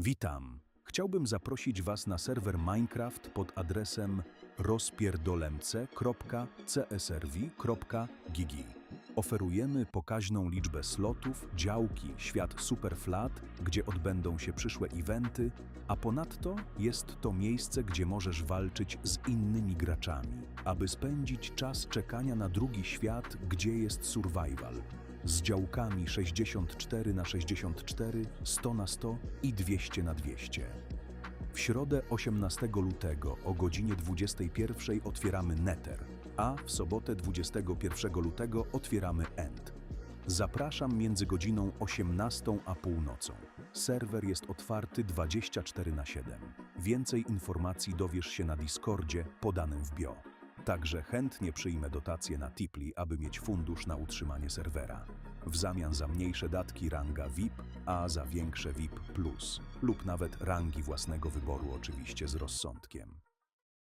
Witam. Chciałbym zaprosić Was na serwer Minecraft pod adresem rozpierdolemce.csrv.gigi. Oferujemy pokaźną liczbę slotów, działki, świat Superflat, gdzie odbędą się przyszłe eventy, a ponadto jest to miejsce, gdzie możesz walczyć z innymi graczami, aby spędzić czas czekania na drugi świat, gdzie jest survival z działkami 64 na 64, 100 na 100 i 200 na 200. W środę 18 lutego o godzinie 21 otwieramy Nether, a w sobotę 21 lutego otwieramy End. Zapraszam między godziną 18 a północą. Serwer jest otwarty 24 na 7. Więcej informacji dowiesz się na Discordzie podanym w bio. Także chętnie przyjmę dotacje na Tipli, aby mieć fundusz na utrzymanie serwera. W zamian za mniejsze datki ranga VIP, a za większe VIP plus lub nawet rangi własnego wyboru oczywiście z rozsądkiem.